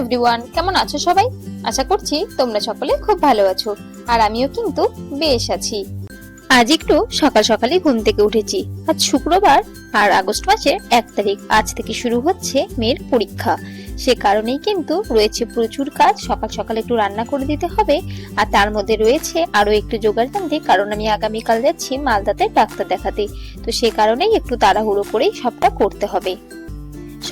Everyone কেমন আছো সবাই? আশা করছি তোমরা সকলে খুব ভালো আছো, আর আমিও কিন্তু বেশ আছি। আজ একটু সকাল সকালে ঘুম থেকে উঠেছি। আজ শুক্রবার আর আগস্ট মাসের এক তারিখ, আজ থেকে শুরু হচ্ছে মেয়ের পরীক্ষা। সে কারণেই কিন্তু রয়েছে প্রচুর কাজ, সকাল সকাল একটু রান্না করে দিতে হবে, আর তার মধ্যে রয়েছে আরও একটু জোগাড় জানতে কারণ আমি আগামীকাল যাচ্ছি মালদাতে ডাক্তার দেখাতে। তো সে কারণেই একটু তাড়াহুড়ো করেই সবটা করতে হবে।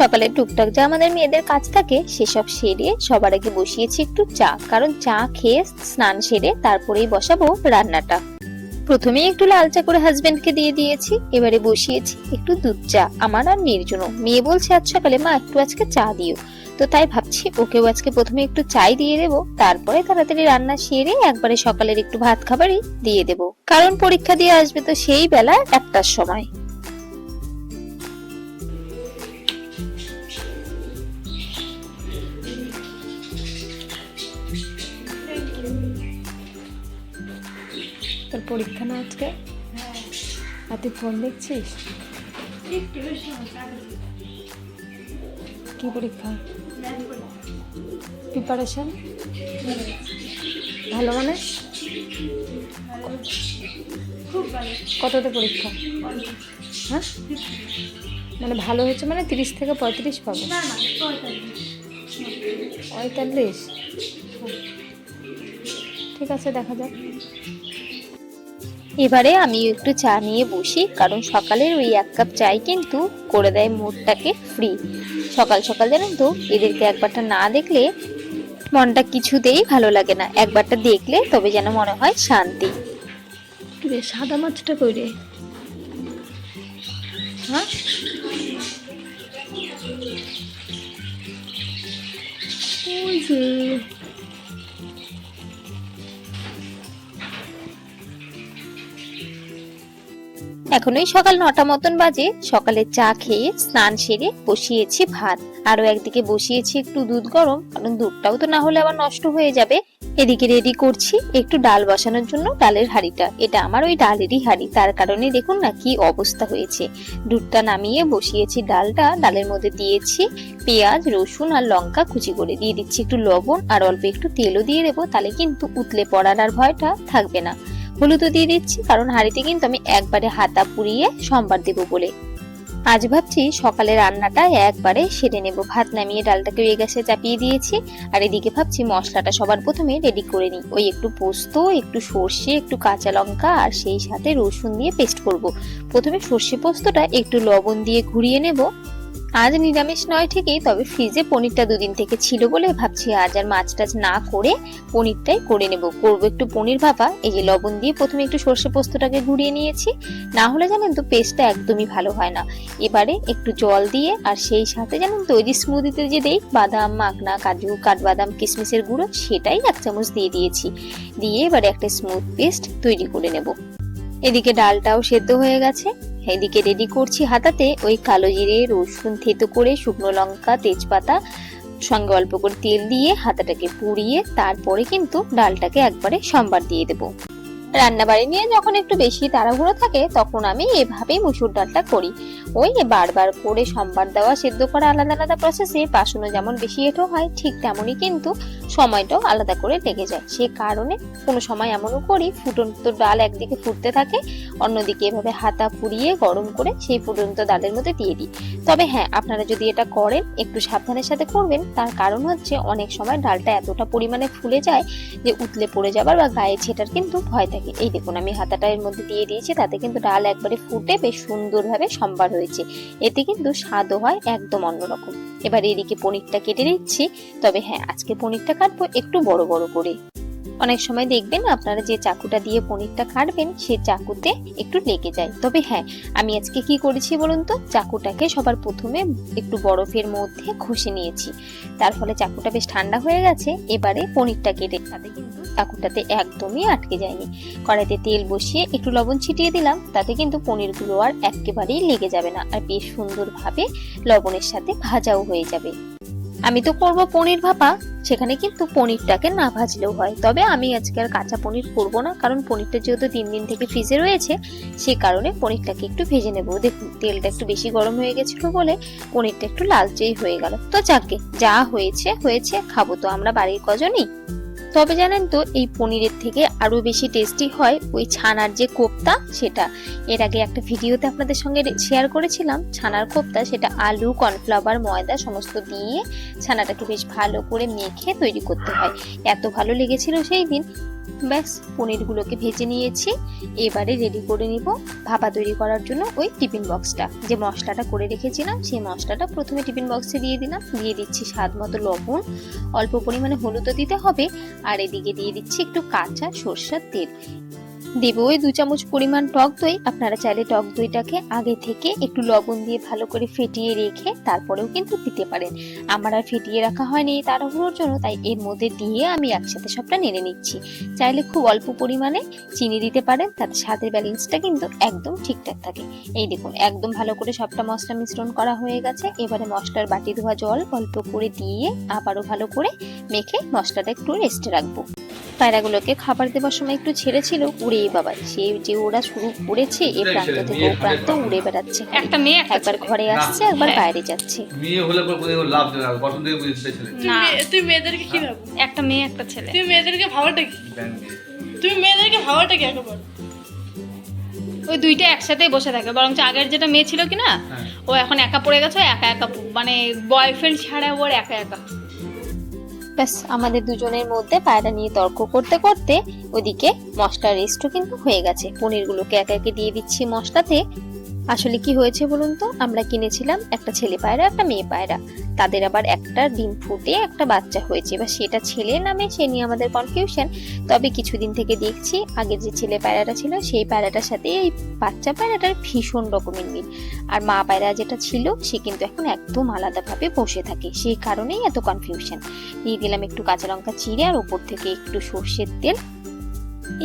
সকালে টুকটাক যা আমাদের মেয়েদের কাজ থাকে, সেসব সেরে সবার আগে বসিয়েছি একটু চা, কারণ চা খেয়ে স্নান সেরে তারপরেই বসাবো রান্নাটা। প্রথমে একটু লাল চা করে হাজবেন্ডকে দিয়ে দিয়েছি, এবারে বসিয়েছি একটু দুধ চা। আমার আর মেয়ের জন্য। মেয়ে বলছে, আজ সকালে মা একটু আজকে চা দিও। তো তাই ভাবছি ওকেও আজকে প্রথমে একটু চাই দিয়ে দেবো, তারপরে তাড়াতাড়ি রান্না সেরে একবারে সকালের একটু ভাত খাবারই দিয়ে দেবো। কারণ পরীক্ষা দিয়ে আসবে তো সেই বেলা একটার সময়। পরীক্ষা না আজকে? আর তুই ফোন দেখছিস? কি পরীক্ষা? প্রিপারেশন ভালো মানে? কততে পরীক্ষা? হ্যাঁ? মানে ভালো হয়েছে মানে তিরিশ থেকে পঁয়ত্রিশ পাবো? পঁয়তাল্লিশ? ঠিক আছে দেখা যাক। এবারে আমি একটু চা নিয়ে বসি কারণ সকালের ওই এক কাপ চাই কিন্তু করে দেয় মুডটাকে ফ্রি সকাল সকাল জানেন তো এদেরকে একবারটা না দেখলে মনটা কিছুতেই ভালো লাগে না। একবারটা দেখলে তবে যেন মনে হয় শান্তি। রে সাদা মাছটা কই রে? হ্যাঁ? ওই যে এখন ওই সকাল নটা মতন বাজে, সকালে চা খেয়ে স্নান সেরে বসিয়েছি ভাত। আরও একদিকে বসিয়েছি একটু দুধ গরম, কারণ দুধটাও তো না হলে আবার নষ্ট হয়ে যাবে। এদিকে রেডি করছি একটু ডাল বসানোর জন্য ডালের হাঁড়িটা। এটা আমার ওই ডালেরই হাঁড়ি, তার কারণে দেখুন না কি অবস্থা হয়েছে। দুধটা নামিয়ে বসিয়েছি ডালটা, ডালের মধ্যে দিয়েছি পেঁয়াজ, রসুন আর লঙ্কা কুচি করে। দিয়ে দিচ্ছি একটু লবণ আর অল্প একটু তেলও দিয়ে দেবো, তাহলে কিন্তু উতলে পড়ার আর ভয়টা থাকবে না। হলুদও দিয়ে দিচ্ছি, কারণ হাঁড়িতে কিন্তু আমি একবারে হাতা পুড়িয়ে সম্বার দেবো বলে। আজ ভাবছি সকালে রান্নাটা একবারে সেরে নেব। ভাত নামিয়ে ডালটাকে ওই গ্যাসে চাপিয়ে দিয়েছি, আর এদিকে ভাবছি মশলাটা সবার প্রথমে রেডি করে নিই। ওই একটু পোস্ত, একটু সর্ষে, একটু কাঁচা লঙ্কা, আর সেই সাথে রসুন দিয়ে পেস্ট করব। প্রথমে সর্ষে পোস্তটা একটু লবণ দিয়ে ঘুরিয়ে নেব। আজ নিরামিষ নয় ঠিকই, তবে ফ্রিজে পনিরটা দুদিন থেকে ছিল বলে ভাবছি। আজ আর মাছ টাছ না করে পনিরটাই করে নেব। করব একটু পনির ভাপা, এই যে লবণ দিয়ে প্রথমে একটু সর্ষে পোস্তটাকে ঘুরিয়ে নিয়েছি। না হলে জানেন তো পেস্টটা একদমই ভালো হয় না। এবারে একটু জল দিয়ে আর সেই সাথে জানেন তো ওই যে স্মুদিতে যে দেই, বাদাম, মাখনা, কাজু, কাঠবাদাম কিশমিশের গুঁড়ো, সেটাই এক চামচ দিয়ে দিয়েছি। দিয়ে এবারে একটা স্মুথ পেস্ট তৈরি করে নেব। এদিকে ডালটাও সেদ্ধ হয়ে গেছে। এদিকে রেডি করছি হাতাতে ওই কালো জিরে, রসুন থেতো করে শুকনো লঙ্কা, তেজপাতা, সঙ্গে অল্প করে তেল দিয়ে হাতাটাকে পুড়িয়ে তারপরে কিন্তু ডালটাকে একবারে সম্বার দিয়ে দেবো। রান্না বাড়ি নিয়ে যখন একটু বেশি তাড়াহুড়ো থাকে, তখন আমি এভাবেই মুসুর ডালটা করি। ওই বারবার করে সম্বার দেওয়া, সেদ্ধ করা আলাদা আলাদা প্রসেসে বাসনও যেমন বেশি এটো হয়, ঠিক তেমনই কিন্তু সময়টাও আলাদা করে লেগে যায়। সে কারণে কোনো সময় এমনও করি, ফুটন্ত ডাল একদিকে ফুটতে থাকে, অন্যদিকে এভাবে হাতা পুড়িয়ে গরম করে সেই ফুটন্ত ডালের মধ্যে দিয়ে দিই। তবে হ্যাঁ আপনারা যদি এটা করেন, একটু সাবধানের সাথে করবেন। তার কারণ হচ্ছে অনেক সময় ডালটা এতটা পরিমাণে ফুলে যায় যে উতলে পড়ে যাবার বা গায়ে ছেটার কিন্তু ভয় থাকে। এই দেখুন, আমি হাতাটা এর মধ্যে দিয়ে দিয়েছি, তাতে কিন্তু ডাল একবারে ফুটে বেশ সুন্দরভাবে সম্বার হয়েছে। এতে কিন্তু স্বাদও হয় একদম অন্যরকম। এবার এদিকে পনিরটা কেটে নিচ্ছি। তবে হ্যাঁ আজকে পনিরটা কাটবো একটু বড় বড় করে। অনেক সময় দেখবেন আপনারা যে চাকুটা দিয়ে পনিরটা কাটবেন, সে চাকুতে একটু লেগে যায়। তবে হ্যাঁ আমি আজকে কি করেছি বলুন তো? চাকুটাকে সবার প্রথমে একটু বরফের মধ্যে ঘষে নিয়েছি। তার ফলে চাকুটা বেশ ঠান্ডা হয়ে গেছে। এবারে পনিরটা কেটে তাতে কিন্তু চাকুটাতে একদমই আটকে যায়নি। কড়াইতে তেল বসিয়ে একটু লবণ ছিটিয়ে দিলাম। তাতে কিন্তু পনিরগুলো আর একেবারেই লেগে যাবে না। আর বেশ সুন্দরভাবে লবণের সাথে ভাজাও হয়ে যাবে। আমি তো করব পনির ভাপা। সেখানে কিন্তু পনিরটাকে না ভাজলেও হয়। তবে আমি আজকে আর কাঁচা পনির করব না, কারণ পনিরটা যেহেতু তিন দিন থেকে ফ্রিজে রয়েছে, সে কারণে পনিরটাকে একটু ভেজে নেব। দেখুন তেলটা একটু বেশি গরম হয়ে গেছিল বলে পনিরটা একটু লালচেই হয়ে গেল। তো যাকে, যা হয়েছে হয়েছে, খাব তো আমরা বাড়ির কজনই। তবে জানেন তো, এই পনিরের থেকে আরও বেশি টেস্টি হয় ওই ছানার যে কোপ্তা সেটা। এর আগে একটা ভিডিওতে আপনাদের সঙ্গে শেয়ার করেছিলাম, ছানার কোপ্তা সেটা আলু কর্নফ্লাওয়ার ময়দা সমস্ত দিয়ে ছানাটাকে বেশ ভালো করে মেখে তৈরি করতে হয়। এত ভালো লেগেছিল সেই দিন ব্যাস, পনিরগুলোকে ভেজে নিয়েছি। এবারে রেডি করে নিব ভাপা তৈরি করার জন্য ওই টিফিন বক্সটা যে মশলাটা করে রেখেছিলাম, সেই মশলাটা প্রথমে টিফিন বক্সে দিয়ে দিলাম। দিয়ে দিচ্ছি স্বাদ মতো লবণ। অল্প পরিমাণে হলুদও দিতে হবে। আর এদিকে দিয়ে দিচ্ছি একটু কাঁচা সর্ষার তেল। দেবো। ওই দু চামচ পরিমাণ টক দই, আপনারা চাইলে টক দইটাকে আগে থেকে একটু লবণ দিয়ে ভালো করে ফেটিয়ে রেখে তারপরেও কিন্তু দিতে পারেন। আমার আর ফেটিয়ে রাখা হয়নি তাড়াহুড়োর জন্য, তাই এর মধ্যে দিয়ে আমি একসাথে সবটা নেড়ে নিচ্ছি। চাইলে খুব অল্প পরিমাণে চিনি দিতে পারেন, তাতে স্বাদের ব্যালেন্সটা কিন্তু একদম ঠিকঠাক থাকে। এই দেখুন, একদম ভালো করে সবটা মশলা মিশ্রণ করা হয়ে গেছে। এবারে মশলার বাটি ধোয়া জল অল্প করে দিয়ে আবারও ভালো করে মেখে মশলাটা একটু রেস্টে রাখব। পায়রাগুলোকে খাবার দেওয়ার সময় একটু ছেড়েছিল উড়ে বাবা সে যে ওরা শুরু করেছে এ প্রান্ত থেকে ও প্রান্ত উড়ে বেড়াচ্ছে। একটা মেয়ে একবার ঘরে আসছে একবার বাইরে যাচ্ছে। মেয়ে হলে লাভ না তুমি মেয়েদেরকে কি ভাবো? একটা মেয়ে একটা ছেলে। তুমি মেয়েদেরকে ভাবাটা কি? তুমি মেয়েদেরকে ভাবাটা কি একবার? ওই দুইটা একসাথেই বসে থাকে বরঞ্চ আগের যেটা মেয়ে ছিল কি না হ্যাঁ। ও এখন একা পড়ে গেছে একা একা মানে বয়ফ্রেন্ড ছাড়া ওর একা একা। ব্যাস, আমাদের দুজনের মধ্যে পায়রা নিয়ে তর্ক করতে করতে ওদিকে মশলা রেস্টও কিন্তু হয়ে গেছে। পনিরগুলোকে একে একে দিয়ে দিচ্ছি মশলাতে। আসলে কি হয়েছে বলুন তো? আমরা কিনেছিলাম একটা ছেলে পায়রা, একটা মেয়ে পায়রা। তাদের আবার একটা ডিম ফুটে একটা বাচ্চা হয়েছে। এবার সেটা ছেলে নামে সে নিয়ে আমাদের কনফিউশন তবে কিছুদিন থেকে দেখছি আগে যে ছেলে পায়রাটা ছিল, সেই পায়রাটার সাথে এই বাচ্চা পায়রাটার ভীষণ রকমের মিল। আর মা পায়রা যেটা ছিল, সে কিন্তু এখন একদম আলাদাভাবে বসে থাকে। সেই কারণেই এত কনফিউশন দিয়ে দিলাম একটু কাঁচা লঙ্কা চিড়ে আর ওপর থেকে একটু সর্ষের তেল।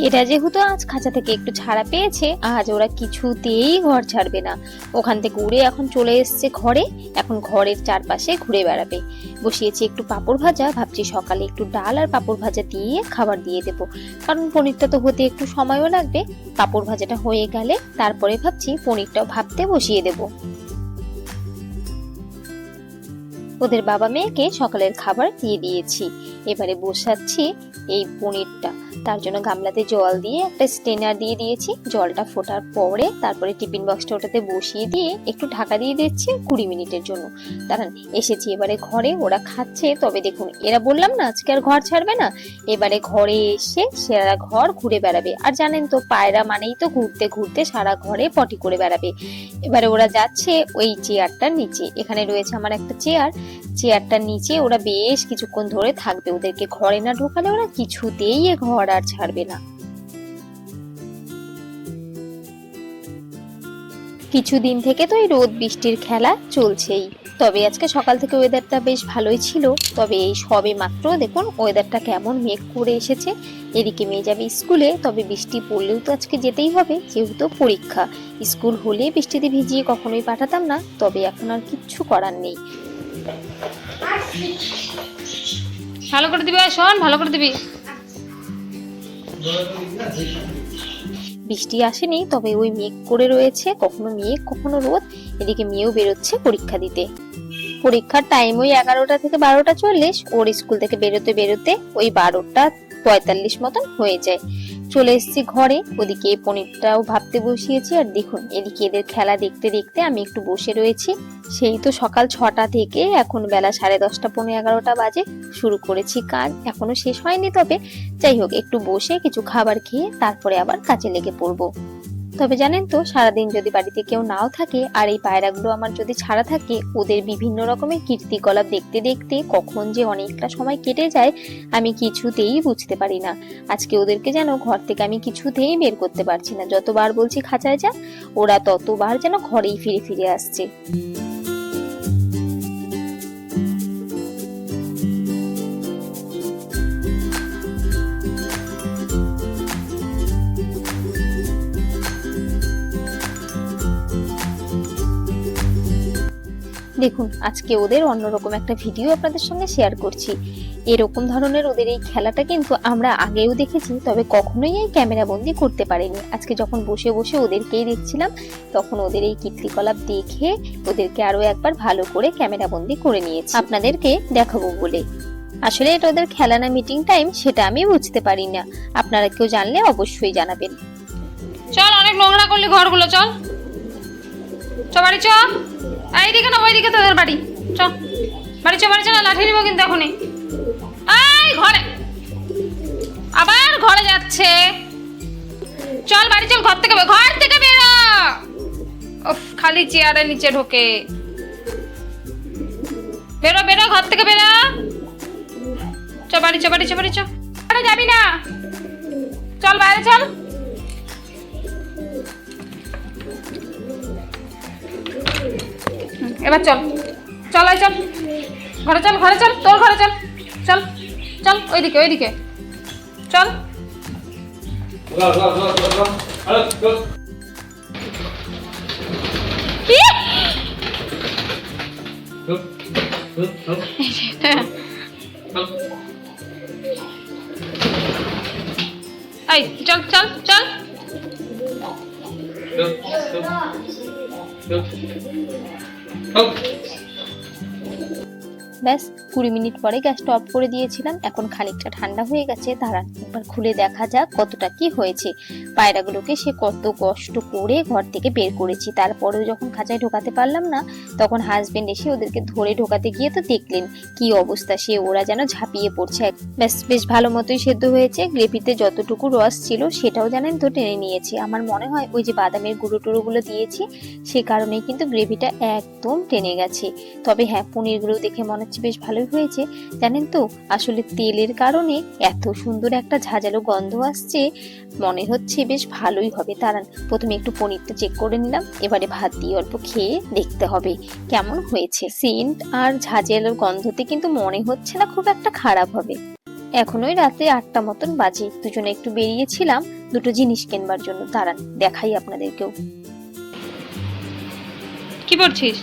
এরা যেহেতু আজ খাঁচা থেকে একটু ছাড়া পেয়েছে, আজ ওরা কিছুতেই ঘর ছাড়বে না। ওখান থেকে উড়ে এখন চলে এসছে ঘরে, এখন ঘরের চারপাশে ঘুরে বেড়াবে। বসিয়েছি একটু পাঁপড় ভাজা, ভাবছি সকালে একটু ডাল আর পাঁপড় ভাজা দিয়ে খাবার দিয়ে দেবো। কারণ পনিরটা তো হতে একটু সময়ও লাগবে। পাঁপড় ভাজাটা হয়ে গেলে তারপরে ভাবছি পনিরটাও ভাবতে বসিয়ে দেবো। ওদের বাবা মেয়েকে সকালের খাবার দিয়ে দিয়েছি। এবারে বসাচ্ছি এই পনিরটা। তার জন্য গামলাতে জল দিয়ে একটা স্টেনার দিয়ে দিয়েছি। জলটা ফোটার পরে তারপরে টিফিন বক্সটা ওটাতে বসিয়ে দিয়ে একটু ঢাকা দিয়ে দিচ্ছি কুড়ি মিনিটের জন্য। দাঁড়ান, এসেছি এবারে ঘরে, ওরা খাচ্ছে। তবে দেখুন, এরা বললাম না, আজকে আর ঘর ছাড়বে না। এবারে ঘরে এসে সেরা ঘর ঘুরে বেড়াবে। আর জানেন তো, পায়রা মানেই তো ঘুরতে ঘুরতে সারা ঘরে পটি করে বেড়াবে। এবারে ওরা যাচ্ছে ওই চেয়ারটার নিচে। এখানে রয়েছে আমার একটা চেয়ার। চেয়ারটার নিচে ওরা বেশ কিছুক্ষণ ধরে থাকবে। ওদেরকে ঘরে না ঢোকালে ওরা কিছুতেই এ ঘর আর ছাড়বে না। কিছুদিন থেকে তো এই রোদ বৃষ্টির খেলা চলছেই। তবে আজকে সকাল থেকে ওয়েদারটা বেশ ভালোই ছিল। তবে এই সবে মাত্র দেখুন ওয়েদারটা কেমন মেঘ করে এসেছে। এদিকে মেয়ে যাবে স্কুলে, তবে বৃষ্টি পড়লেও তো আজকে যেতেই হবে, যেহেতু পরীক্ষা। স্কুল হলে বৃষ্টিতে ভিজিয়ে কখনোই পাঠাতাম না, তবে এখন আর কিচ্ছু করার নেই। ভালো করে দিবি, শোন, ভালো করে দিবি। বৃষ্টি আসেনি, তবে ওই মেঘ করে রয়েছে, কখনো মেঘ, কখনো রোদ। এদিকে মেয়েও বেরোচ্ছে পরীক্ষা দিতে। পরীক্ষার টাইম ওই এগারোটা থেকে বারোটা চল্লিশ। ওর স্কুল থেকে বেরোতে বেরোতে ওই বারোটা পঁয়তাল্লিশ মতন হয়ে যায়। চলে এসেছি ঘরে। ওদিকে পনিরটাও ভাবতে বসিয়েছি। আর দেখুন, এদিকে এদের খেলা দেখতে দেখতে আমি একটু বসে রয়েছি। সেই তো সকাল ছটা থেকে এখন বেলা সাড়ে দশটা পনেরো এগারোটা বাজে শুরু করেছি কাজ। এখনও শেষ হয়নি তবে। যাই হোক, একটু বসে কিছু খাবার খেয়ে তারপরে আবার কাজে লেগে পড়ব। তবে জানেন তো, সারাদিন যদি বাড়িতে কেউ নাও থাকে আর এই পায়রাগুলো আমার যদি ছাড়া থাকে, ওদের বিভিন্ন রকমের কীর্তিকলাপ দেখতে দেখতে কখন যে অনেকটা সময় কেটে যায়, আমি কিছুতেই বুঝতে পারি না। আজকে ওদেরকে যেন ঘর থেকে আমি কিছুতেই বের করতে পারছি না। যতবার বলছি খাঁচায় যা, ওরা ততবার যেন ঘরেই ফিরে ফিরে আসছে। দেখুন, আজকে ওদের অন্যরকম একটা ভিডিও আপনাদের সঙ্গে শেয়ার করছি। এরকম ধরনের ওদের এই খেলাটা কিন্তু আমরা আগেও দেখেছি, তবে কখনোই এই ক্যামেরা বন্দি করতে পারিনি। আজকে যখন বসে বসে ওদেরকেই দেখছিলাম, তখন ওদের এই কীর্তিকলাপ দেখে ওদেরকে আরও একবার ভালো করে ক্যামেরা বন্দি করে নিয়েছি। আপনাদেরকে দেখাবো বলে। আসলে এটা ওদের খেলা না মিটিং টাইম সেটা আমি বুঝতে পারি না। আপনারা কেউ জানলে অবশ্যই জানাবেন। চল, অনেক নোংরা করলি ঘরগুলো, চল। চ বাড়ি, চ। এইদিকে না ওইদিকে তোদের বাড়ি। চ। বাড়ি চ বাড়ি চ লাঠি নিব কিন্তু এখনই। এই ঘরে। আবার ঘরে যাচ্ছে। চল বাড়ি, চল ঘর থেকে ঘর থেকে বেরো উফ, খালি চেয়ারের নিচে ঢোকে। বেরো বেরো ঘর থেকে বেরো চ, বাড়ি চ বাড়ি চ বাড়ি চ। যাবি না। চল বাইরে, চল। এবার চল। চল আয় চল। ঘরে চল ঘরে চল, তোর ঘরে চল। চল চল ওইদিকে ওইদিকে। চল। এই চল। চল চল। 好。ব্যাস, কুড়ি মিনিট পরে গ্যাসটা অফ করে দিয়েছিলাম। এখন খানিকটা ঠান্ডা হয়ে গেছে দাঁড়ান একবার খুলে দেখা যাক কতটা কি হয়েছে। পায়রাগুলোকে সে কত কষ্ট করে ঘর থেকে বের করেছি। তারপরেও যখন খাঁচায় ঢোকাতে পারলাম না, তখন হাজবেন্ড এসে ওদেরকে ধরে ঢোকাতে গিয়ে তো দেখলেন, কি অবস্থা সে, ওরা যেন ঝাঁপিয়ে পড়ছে। ব্যাস, বেশ ভালো মতোই সেদ্ধ হয়েছে। গ্রেভিতে যতটুকু রস ছিল সেটাও জানেন তো টেনে নিয়েছি। আমার মনে হয় ওই যে বাদামের গুঁড়ো টুড়োগুলো দিয়েছি, সে কারণেই কিন্তু গ্রেভিটা একদম টেনে গেছে। তবে হ্যাঁ পনিরগুলো দেখে মনে হচ্ছে বেশ ভালোই হয়েছে। জানেন তো, আসলে তেলের কারণে এত সুন্দর একটা ঝাঁঝালো গন্ধ আসছে। মনে হচ্ছে বেশ ভালোই হবে। দাঁড়ান, প্রথমে একটু পনিরটা চেক করে নিলাম। এবারে ভাত দিয়ে অল্প খেয়ে দেখতে হবে কেমন হয়েছে। সেন্ট আর ঝাঁঝালো গন্ধতে কিন্তু মনে হচ্ছে না খুব একটা খারাপ হবে। এখনোই রাতে আটটা মতন বাজে। দুজনে একটু বেরিয়েছিলাম দুটো জিনিস কেনবার জন্য। দাঁড়ান, দেখাই আপনাদেরকেও। কি করছিস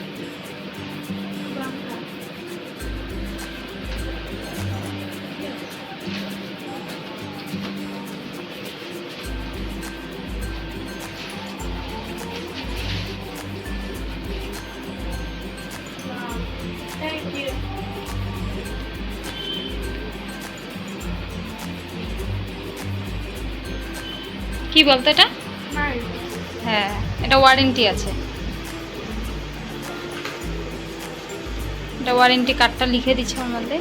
থ্যাংক ইউ কি বলতো এটা? হ্যাঁ এটা ওয়ারেন্টি আছে। এটা ওয়ারেন্টি কার্ডটা লিখে দিচ্ছে ওর মধ্যে।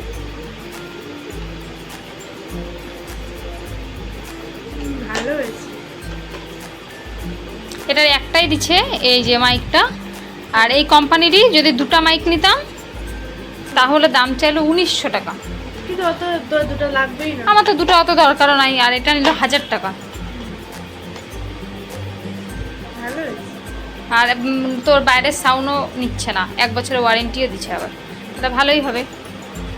ভালো হয়েছে। এটার একটাই দিচ্ছে এই যে মাইকটা আর এই কোম্পানিরই যদি দুটো মাইক নিতাম তাহলে দাম চাইলো উনিশশো টাকা। কিন্তু অত দুটো লাগবেই না। আমার তো দুটো অত দরকারও নাই আর এটা নিল হাজার টাকা। আর তোর বাইরের সাউন্ডও নিচ্ছে না এক বছরের ওয়ারেন্টিও দিচ্ছে আবার। এটা ভালোই হবে।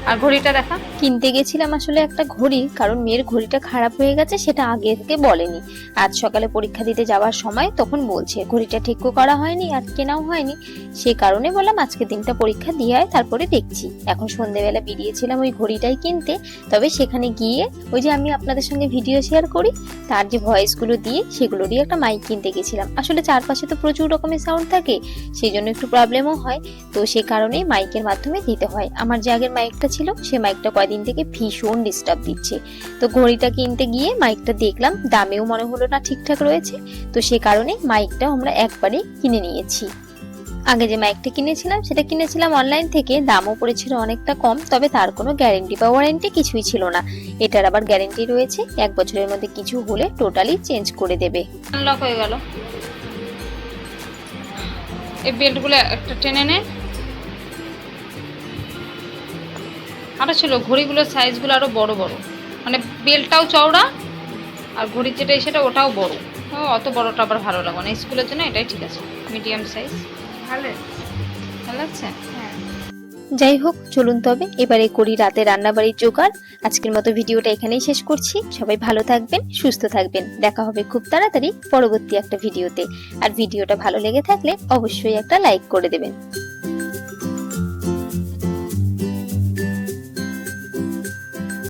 আর ঘড়িটা দেখা? কিনতে গেছিলাম আসলে একটা ঘড়ি, কারণ মেয়ের ঘড়িটা খারাপ হয়ে গেছে, সেটা আগে থেকে বলেনি। আজ সকালে পরীক্ষা দিতে যাওয়ার সময় তখন বলছে, ঘড়িটা ঠিকও করা হয়নি, আর কেনাও হয়নি। সে কারণে বললাম, আজকে দিনটা পরীক্ষা দিয়ে আয়, তারপরে দেখছি। এখন সন্ধেবেলা বেরিয়েছিলাম ওই ঘড়িটাই কিনতে, তবে সেখানে গিয়ে ওই যে আমি আপনাদের সঙ্গে ভিডিও শেয়ার করি, তার যে ভয়েসগুলো দিয়ে সেগুলোরই একটা মাইক কিনতে গেছিলাম। আসলে চারপাশে তো প্রচুর রকমের সাউন্ড থাকে, সেই জন্য একটু প্রবলেমও হয়। তো সে কারণেই মাইকের মাধ্যমে দিতে হয়। আমার যে আগের মাইকটা ছিল, সে মাইকটা কয়দিন থেকে ভীষণ ডিস্টার্ব দিচ্ছে। তো ঘড়িটা কিনতে গিয়ে মাইকটা দেখলাম, দামেও মনে হলো না ঠিকঠাক রয়েছে। তো সে কারণে মাইকটা আমরা একবারে কিনে নিয়েছি। আগে যে মাইকটা কিনেছিলাম, সেটা কিনেছিলাম অনলাইন থেকে, দামও পড়েছিল অনেকটা কম, তবে তার কোনো গ্যারেন্টি বা ওয়ারেন্টি কিছুই ছিল না। এটার আবার গ্যারেন্টি রয়েছে, এক বছরের মধ্যে কিছু হলে টোটালি চেঞ্জ করে দেবে। আনলক হয়ে গেল। এই বেল্টগুলো একটা টেনে নে। আরও ছিল ঘড়িগুলোর সাইজগুলো আরও বড় বড়। মানে বেল্টটাও চওড়া আর ঘড়ির যেটা সেটা ওটাও বড়। ও অত বড়টা আবার ভালো লাগবে না। স্কুলের জন্য এটাই ঠিক আছে মিডিয়াম সাইজ ভালো ভালো লাগছে হ্যাঁ। যাই হোক চলুন তবে এবারে করি রাতে রান্নাবাড়ির জোগাড়। আজকের মতো ভিডিওটা এখানেই শেষ করছি। সবাই ভালো থাকবেন সুস্থ থাকবেন। দেখা হবে খুব তাড়াতাড়ি পরবর্তী একটা ভিডিওতে। আর ভিডিওটা ভালো লেগে থাকলে অবশ্যই একটা লাইক করে দেবেন।